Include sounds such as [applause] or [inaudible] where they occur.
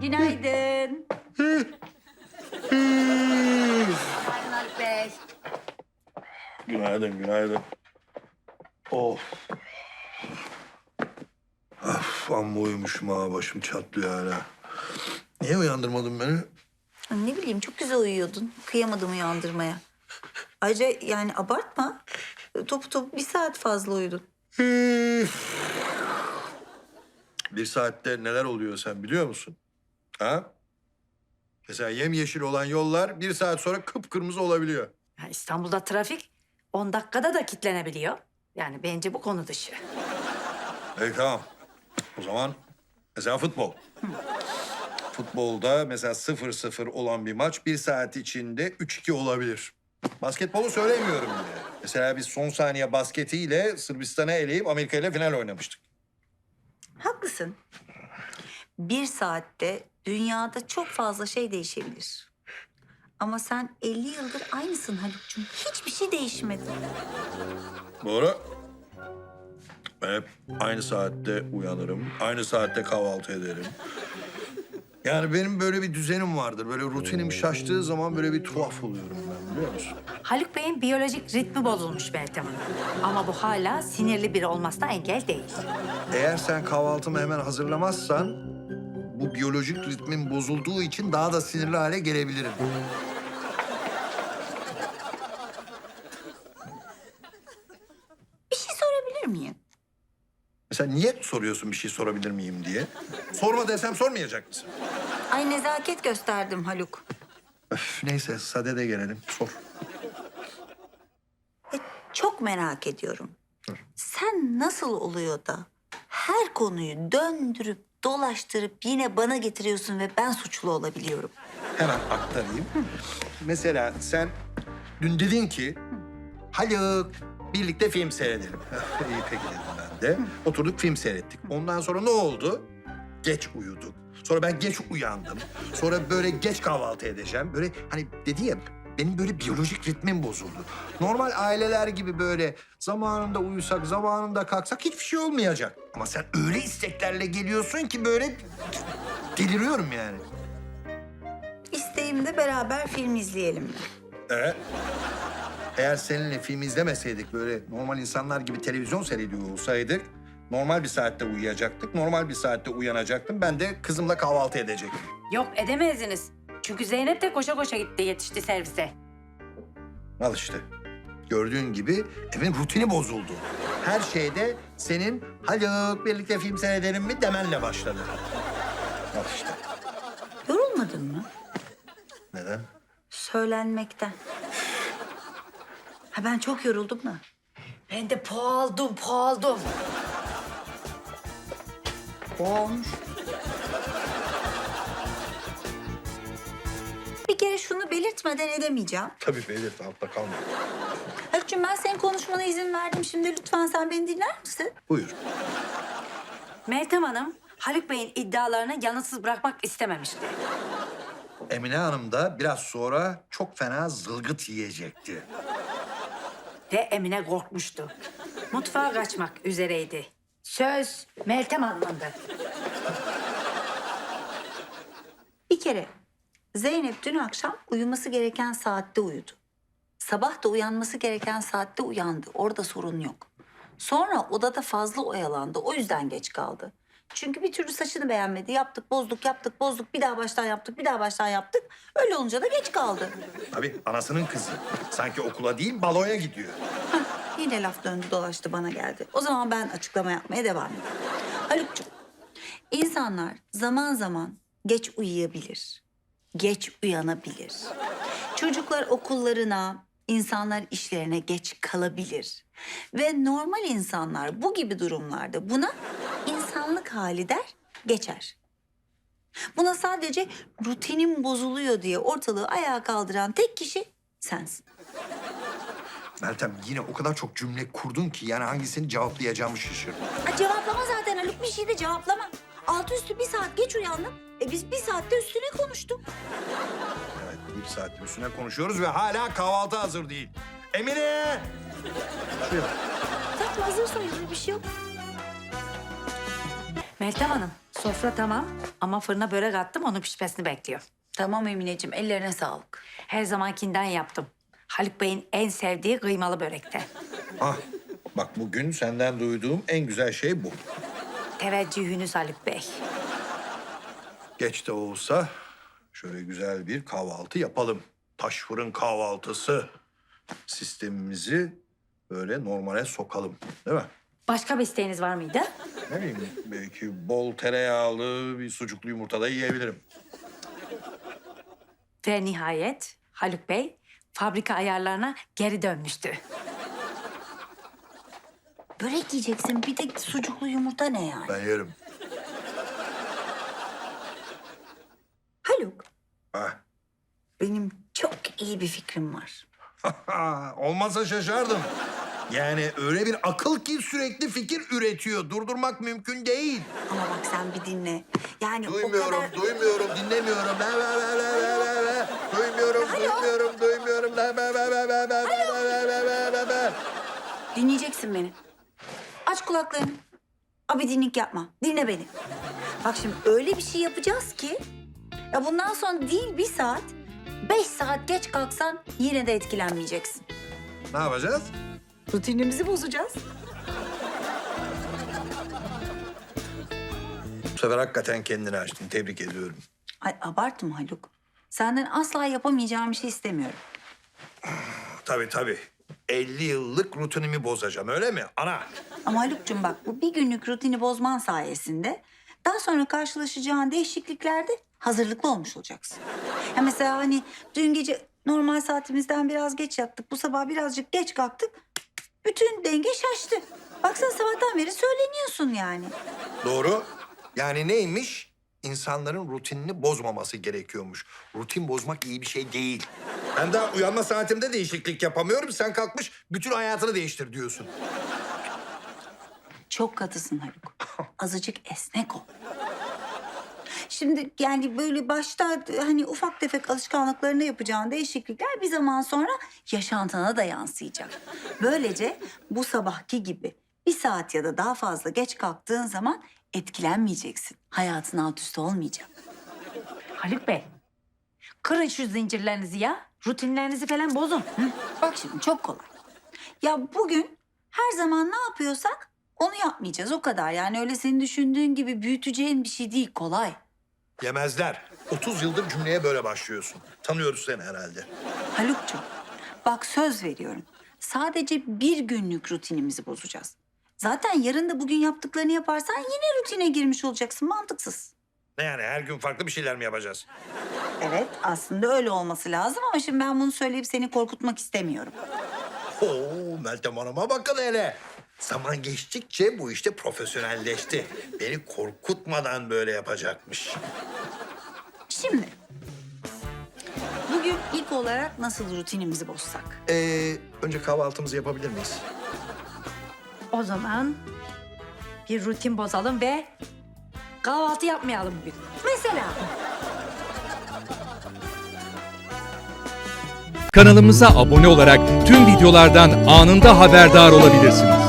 Günaydın. Günaydın Haluk Bey. Günaydın, günaydın. Of. Of, amma uyumuşum ha. Başım çatlıyor hala. Niye uyandırmadın beni? Ne bileyim çok güzel uyuyordun. Kıyamadım uyandırmaya. Ayrıca yani abartma. Topu topu bir saat fazla uyudun. Bir saatte neler oluyor sen biliyor musun? Ha? Mesela yemyeşil olan yollar bir saat sonra kıpkırmızı olabiliyor. Ya İstanbul'da trafik 10 dakikada da kitlenebiliyor. Yani bence bu konu dışı. İyi tamam. O zaman mesela futbol. Futbolda mesela 0-0 olan bir maç bir saat içinde 3-2 olabilir. Basketbolu söylemiyorum bile. Mesela biz son saniye basketiyle Sırbistan'a eleyip Amerika ile final oynamıştık. Haklısın. Bir saatte dünyada çok fazla şey değişebilir. Ama sen 50 yıldır aynısın Haluk'cum. Hiçbir şey değişmedi. Doğru. Ben hep aynı saatte uyanırım. Aynı saatte kahvaltı ederim. Yani benim böyle bir düzenim vardır. Böyle rutinim şaştığı zaman böyle bir tuhaf oluyorum ben biliyor musun? Haluk Bey'in biyolojik ritmi bozulmuş Meltem Hanım. Ama bu hala sinirli biri olmasına engel değil. Eğer sen kahvaltımı hemen hazırlamazsan bu biyolojik ritmin bozulduğu için daha da sinirli hale gelebilirim. Bir şey sorabilir miyim? Mesela niye soruyorsun bir şey sorabilir miyim diye? Sorma desem sormayacak mısın? Ay nezaket gösterdim Haluk. Öf, neyse sadede gelelim. Sor. Çok merak ediyorum. Sen nasıl oluyor da her konuyu döndürüp dolaştırıp yine bana getiriyorsun ve ben suçlu olabiliyorum? Hemen aktarayım. Mesela sen dün dedin ki Haluk birlikte film seyredelim. [laughs] İyi peki dedim ben de. Oturduk film seyrettik. Ondan sonra ne oldu? Geç uyuduk. Sonra ben geç uyandım. Sonra böyle geç kahvaltı edeceğim. Böyle hani dedi ya benim böyle biyolojik ritmim bozuldu. Normal aileler gibi böyle zamanında uyusak, zamanında kalksak hiçbir şey olmayacak. Ama sen öyle isteklerle geliyorsun ki böyle deliriyorum yani. İsteğimde beraber film izleyelim mi? Evet. Eğer seninle film izlemeseydik böyle normal insanlar gibi televizyon seyrediyor olsaydık normal bir saatte uyuyacaktık. Normal bir saatte uyanacaktım. Ben de kızımla kahvaltı edecektim. Yok edemezdiniz. Çünkü Zeynep de koşa koşa gitti yetişti servise. Al işte. Gördüğün gibi evin rutini bozuldu. Her şeyde senin Haluk birlikte film seyredelim mi demenle başladı. Al işte. Yorulmadın mı? Neden? Söylenmekten. Ha ben çok yoruldum da. Ben de poğaldım poğaldım. O belirtmeden edemeyeceğim. Tabii Beylet altta kalma. Haluk'cum ben senin konuşmana izin verdim. Şimdi lütfen sen beni dinler misin? Buyur. Meltem Hanım Haluk Bey'in iddialarını yanıtsız bırakmak istememişti. Emine Hanım da biraz sonra çok fena zılgıt yiyecekti. Ve Emine korkmuştu. Mutfağa kaçmak üzereydi. Söz Meltem Hanım'ındı. Bir kere Zeynep dün akşam uyuması gereken saatte uyudu. Sabah da uyanması gereken saatte uyandı. Orada sorun yok. Sonra odada fazla oyalandı. O yüzden geç kaldı. Çünkü bir türlü saçını beğenmedi. Yaptık, bozduk, yaptık, bozduk. Bir daha baştan yaptık, bir daha baştan yaptık. Öyle olunca da geç kaldı. Tabii anasının kızı. Sanki okula değil baloya gidiyor. Hah, yine laf döndü dolaştı bana geldi. O zaman ben açıklama yapmaya devam edeyim. Haluk'cum, insanlar zaman zaman geç uyuyabilir. Geç uyanabilir. Çocuklar okullarına, insanlar işlerine geç kalabilir. Ve normal insanlar bu gibi durumlarda buna insanlık hali der, geçer. Buna sadece rutinim bozuluyor diye ortalığı ayağa kaldıran tek kişi sensin. Meltem yine o kadar çok cümle kurdun ki yani hangisini cevaplayacağımı şaşırdım. Ha, cevaplama zaten Haluk bir şey de cevaplama. Altı üstü bir saat geç uyandım. E biz bir saatte üstüne konuştuk. Evet bir saattir üstüne konuşuyoruz ve hala kahvaltı hazır değil. Emine! Şuraya. bak. Zaten hazır sayılır bir şey yok. Meltem Hanım Sofra tamam ama fırına börek attım onun pişmesini bekliyorum. Tamam Emineciğim ellerine sağlık. Her zamankinden yaptım. Haluk Bey'in en sevdiği kıymalı börekte. Ah, bak bugün senden duyduğum en güzel şey bu. Teveccühünüz Haluk Bey. Geç de olsa şöyle güzel bir kahvaltı yapalım. Taş fırın kahvaltısı. Sistemimizi böyle normale sokalım. Değil mi? Başka bir isteğiniz var mıydı? Ne bileyim belki bol tereyağlı bir sucuklu yumurta da yiyebilirim. Ve nihayet Haluk Bey fabrika ayarlarına geri dönmüştü. Börek yiyeceksin bir de sucuklu yumurta ne yani? Ben yerim. Ah. benim çok iyi bir fikrim var. Olmazsa şaşardım. Yani öyle bir akıl ki sürekli fikir üretiyor. Durdurmak mümkün değil. Ama bak sen bir dinle. Yani Duymuyorum, o kadar... duymuyorum, dinlemiyorum. La la la la la la la. Duymuyorum, duymuyorum, duymuyorum. La la la la la la la la la la la la. Dinleyeceksin beni. Aç kulaklarını. Abi dinlik yapma. Dinle beni. Bak şimdi öyle bir şey yapacağız ki... Ya bundan sonra değil bir saat, beş saat geç kalksan yine de etkilenmeyeceksin. Ne yapacağız? Rutinimizi bozacağız. Bu sefer hakikaten kendini açtın. Tebrik ediyorum. Ay abartma Haluk. Senden asla yapamayacağım bir şey istemiyorum. [sighs] Tabii tabii. 50 yıllık rutinimi bozacağım öyle mi? Ana. Ama Haluk'cum bak bu bir günlük rutini bozman sayesinde... ...daha sonra karşılaşacağın değişikliklerde hazırlıklı olmuş olacaksın. Ya mesela hani dün gece normal saatimizden biraz geç yattık. Bu sabah birazcık geç kalktık. Bütün denge şaştı. Baksana sabahtan beri söyleniyorsun yani. Doğru. Yani neymiş? İnsanların rutinini bozmaması gerekiyormuş. Rutin bozmak iyi bir şey değil. Ben daha uyanma saatimde değişiklik yapamıyorum. Sen kalkmış bütün hayatını değiştir diyorsun. Çok katısın Haluk. Azıcık esnek ol. Şimdi yani böyle başta hani ufak tefek alışkanlıklarına yapacağın değişiklikler bir zaman sonra yaşantına da yansıyacak. Böylece bu sabahki gibi bir saat ya da daha fazla geç kalktığın zaman etkilenmeyeceksin. Hayatın alt üst olmayacak. Haluk Bey, kırın şu zincirlerinizi ya. Rutinlerinizi falan bozun. Hı? Bak şimdi çok kolay. Ya bugün her zaman ne yapıyorsak onu yapmayacağız o kadar. Yani öyle senin düşündüğün gibi büyüteceğin bir şey değil kolay. Yemezler. 30 yıldır cümleye böyle başlıyorsun. Tanıyoruz seni herhalde. Haluk'cum bak söz veriyorum. Sadece bir günlük rutinimizi bozacağız. Zaten yarın da bugün yaptıklarını yaparsan yine rutine girmiş olacaksın. Mantıksız. Ne yani her gün farklı bir şeyler mi yapacağız? Evet aslında öyle olması lazım ama şimdi ben bunu söyleyip seni korkutmak istemiyorum. Oo Meltem Hanım'a bakın hele. Zaman geçtikçe bu işte profesyonelleşti. Beni korkutmadan böyle yapacakmış. Şimdi bugün ilk olarak nasıl rutinimizi bozsak? Ee, önce kahvaltımızı yapabilir miyiz? O zaman bir rutin bozalım ve kahvaltı yapmayalım bugün. Mesela. Kanalımıza abone olarak tüm videolardan anında haberdar olabilirsiniz.